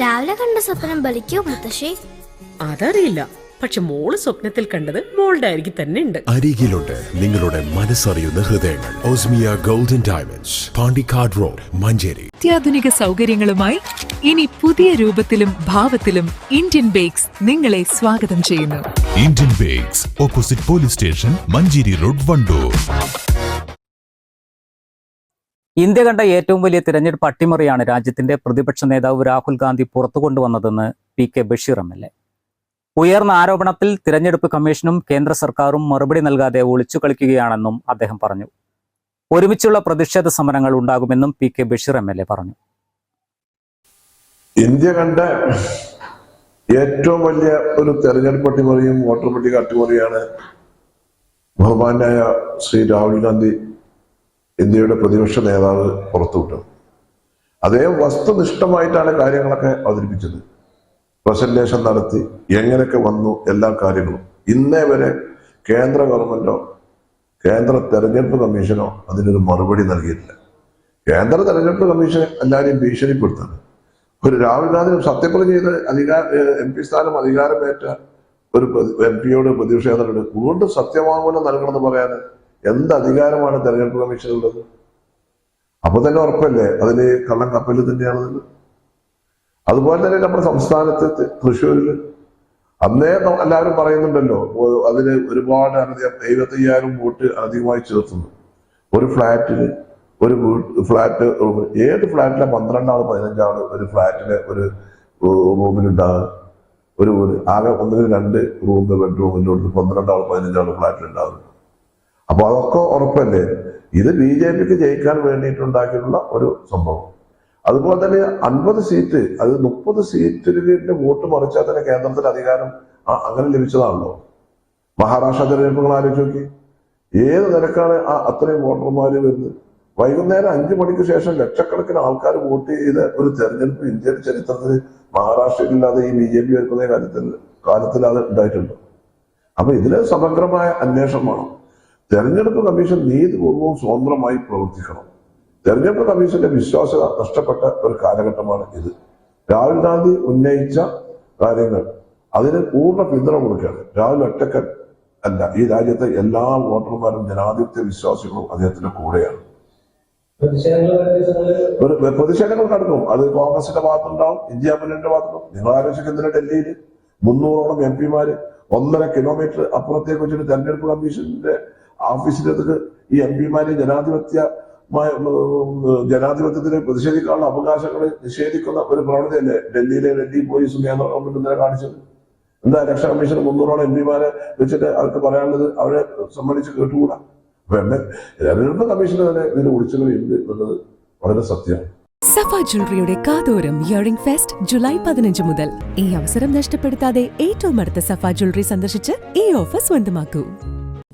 രാവിലെ കണ്ട സ്വപ്നം ബലിക്കോ മുത്തശ്ശി? അതറിയില്ല. പക്ഷെ മോൾ സ്വപ്നത്തിൽ കണ്ടത് മോളുടെ അരികിൽ തന്നെ ഉണ്ട്. അരികിലുണ്ട് നിങ്ങളുടെ മനസ്സറിയുന്ന ഹൃദയങ്ങൾ. Osmiya golden diamonds Pandikkad road Manjeri. അത്യാധുനിക സൗകര്യങ്ങളുമായി ഇനി പുതിയ രൂപത്തിലും ഭാവത്തിലും ഇന്ത്യൻ ബേക്സ് നിങ്ങളെ സ്വാഗതം ചെയ്യുന്നു. Indian bakes opposite police station Manjeri road Wandoor. India കണ്ട ഏറ്റവും വലിയ തിരഞ്ഞെടുപ്പ് അട്ടിമറിയാണ് രാജ്യത്തിന്റെ പ്രതിപക്ഷ നേതാവ് രാഹുൽ ഗാന്ധി പുറത്തു കൊണ്ടുവന്നതെന്ന് P K Basheer M L A. ഉയർന്ന ആരോപണത്തിൽ തിരഞ്ഞെടുപ്പ് കമ്മീഷനും കേന്ദ്ര സർക്കാരും മറുപടി നൽകാതെ ഒളിച്ചു കളിക്കുകയാണെന്നും അദ്ദേഹം പറഞ്ഞു. ഒരുമിച്ചുള്ള പ്രതിഷേധ സമരങ്ങൾ ഉണ്ടാകുമെന്നും P K Basheer M L A പറഞ്ഞു. ഇന്ത്യ കണ്ട ഏറ്റവും വലിയ ഒരു തെരഞ്ഞെടുപ്പ് അട്ടിമറിയും വോട്ടർ പട്ടിക അട്ടിമറിയാണ് ബഹുമാനായ ശ്രീ രാഹുൽ ഗാന്ധി ഇന്ത്യയുടെ പ്രതിപക്ഷ നേതാവ് പുറത്തുവിട്ടത്. അതേ വസ്തുനിഷ്ഠമായിട്ടാണ് കാര്യങ്ങളൊക്കെ അവതരിപ്പിച്ചത്. പ്രസന്റേഷൻ നടത്തി എങ്ങനെയൊക്കെ വന്നു എല്ലാ കാര്യങ്ങളും. ഇന്നേ വരെ കേന്ദ്ര ഗവൺമെന്റോ കേന്ദ്ര തെരഞ്ഞെടുപ്പ് കമ്മീഷനോ അതിനൊരു മറുപടി നൽകിയിട്ടില്ല. കേന്ദ്ര തെരഞ്ഞെടുപ്പ് കമ്മീഷൻ എല്ലാവരെയും ഭീഷണിപ്പെടുത്താണ് ഒരു രാഹുൽ ഗാന്ധി സത്യപ്രതിജ്ഞ ചെയ്ത് അധികാര എം പി സ്ഥാനം അധികാരമേറ്റ ഒരു എം പിയോട് പ്രതിഷേധമുണ്ട് വീണ്ടും സത്യവാങ്മൂലം നൽകണമെന്ന് പറയാൻ എന്ത് അധികാരമാണ് തെരഞ്ഞെടുപ്പ് കമ്മീഷനുള്ളത് അപ്പൊ തന്നെ ഉറപ്പല്ലേ? അതിന് കള്ളം കപ്പൽ തന്നെയാണെന്നത് അതുപോലെ തന്നെ നമ്മുടെ സംസ്ഥാനത്ത് തൃശ്ശൂരിൽ അന്നേ എല്ലാവരും പറയുന്നുണ്ടല്ലോ അതിന് ഒരുപാട് അനധികം എഴുപത്തയ്യായിരം വോട്ട് അധികമായി ചേർത്തുന്നു. ഒരു ഫ്ലാറ്റിൽ ഒരു ഫ്ലാറ്റ് ഏത് ഫ്ലാറ്റിലെ പന്ത്രണ്ടാൾ പതിനഞ്ചാൾ ഒരു ഫ്ലാറ്റിലെ ഒരു റൂമിലുണ്ടാകുക ഒരു ആകെ ഒന്നിന് രണ്ട് റൂം ബെഡ്റൂമിലോട്ട് പന്ത്രണ്ടാൾ പതിനഞ്ചാൾ ഫ്ലാറ്റിലുണ്ടാകുന്നു അപ്പൊ അതൊക്കെ ഉറപ്പല്ലേ? ഇത് ബി ജെ പിക്ക് ജയിക്കാൻ വേണ്ടിയിട്ടുണ്ടാക്കിയിട്ടുള്ള ഒരു സംഭവം. അതുപോലെ തന്നെ അൻപത് സീറ്റ് അത് മുപ്പത് സീറ്റിന്റെ വോട്ട് മറിച്ചാൽ തന്നെ കേന്ദ്രത്തിൽ അധികാരം അങ്ങനെ ലഭിച്ചതാണല്ലോ. മഹാരാഷ്ട്ര തെരഞ്ഞെടുപ്പുകൾ ആലോചിച്ച് നോക്കി. ഏത് നിരക്കാണ് ആ അത്രയും വോട്ടർമാര് വരുന്നത്? വൈകുന്നേരം അഞ്ചു മണിക്ക് ശേഷം ലക്ഷക്കണക്കിന് ആൾക്കാർ വോട്ട് ചെയ്ത ഒരു തെരഞ്ഞെടുപ്പ് ഇന്ത്യയുടെ ചരിത്രത്തിൽ മഹാരാഷ്ട്രയിലില്ലാതെ ഈ ബി ജെ പി വരുന്ന കാര്യത്തിൽ കാലത്തിൽ അത് ഉണ്ടായിട്ടുണ്ട്. അപ്പൊ ഇതിന് സമഗ്രമായ അന്വേഷണം വേണം. തെരഞ്ഞെടുപ്പ് കമ്മീഷൻ നീതിപൂർവവും സ്വതന്ത്രമായി പ്രവർത്തിക്കണം. തെരഞ്ഞെടുപ്പ് കമ്മീഷന്റെ വിശ്വാസ്യത നഷ്ടപ്പെട്ട ഒരു കാലഘട്ടമാണ് ഇത്. രാഹുൽ ഗാന്ധി ഉന്നയിച്ച കാര്യങ്ങൾ അതിന് പൂർണ പിന്തുണ കൊടുക്കുകയാണ്. രാഹുൽ ഒറ്റക്കൻ അല്ല ഈ രാജ്യത്തെ എല്ലാ വോട്ടർമാരും ജനാധിപത്യ വിശ്വാസികളും അദ്ദേഹത്തിന്റെ കൂടെയാണ്. ഒരു പ്രതിഷേധങ്ങൾ നടക്കും. അത് കോൺഗ്രസിന്റെ ഭാഗത്തുണ്ടാവും ഇന്ത്യ മുന്നണിന്റെ ഭാഗത്തുണ്ടാവും. നിങ്ങൾ ആലോചിക്കുന്നില്ല ഡൽഹിയിൽ മുന്നൂറോളം എം പിമാര് ഒന്നര കിലോമീറ്റർ അപ്പുറത്തേക്ക് വെച്ചിട്ട് തെരഞ്ഞെടുപ്പ് കമ്മീഷന്റെ ഓഫീസിലേക്ക് ഈ എം പിമാരെ ജനാധിപത്യ ജനാധിപത്യത്തിന് പ്രതിഷേധിക്കാനുള്ള അവകാശങ്ങൾ നിഷേധിക്കുന്ന ഒരു പ്രവണതയല്ലേ? ഡൽഹിയിലെ ഡൽഹി പോലീസും കേന്ദ്ര ഗവൺമെന്റ് ഇന്നലെ കാണിച്ചത്. എന്താ രക്ഷാ കമ്മീഷൻ മുന്നൂറോളം എം പിമാരെ വെച്ചിട്ട് അവർക്ക് പറയാനുള്ളത് അവരെ സംബന്ധിച്ച് കേട്ടുകൂടാ? തെരഞ്ഞെടുപ്പ് കമ്മീഷന് തന്നെ ഇതിന് ഒളിച്ചുകളിയുണ്ട് എന്നുള്ളത് വളരെ സത്യമാണ്. സഫ ജ്വല്ലറിയുടെ കാതോരം ഇയറിംഗ് ഫെസ്റ്റ് ജൂലൈ പതിനഞ്ച് മുതൽ. ഈ അവസരം നഷ്ടപ്പെടുത്താതെ ഏറ്റവും അടുത്ത സഫ ജ്വല്ലറി സന്ദർശിച്ച് ഈ ഓഫർ സ്വന്തമാക്കൂ.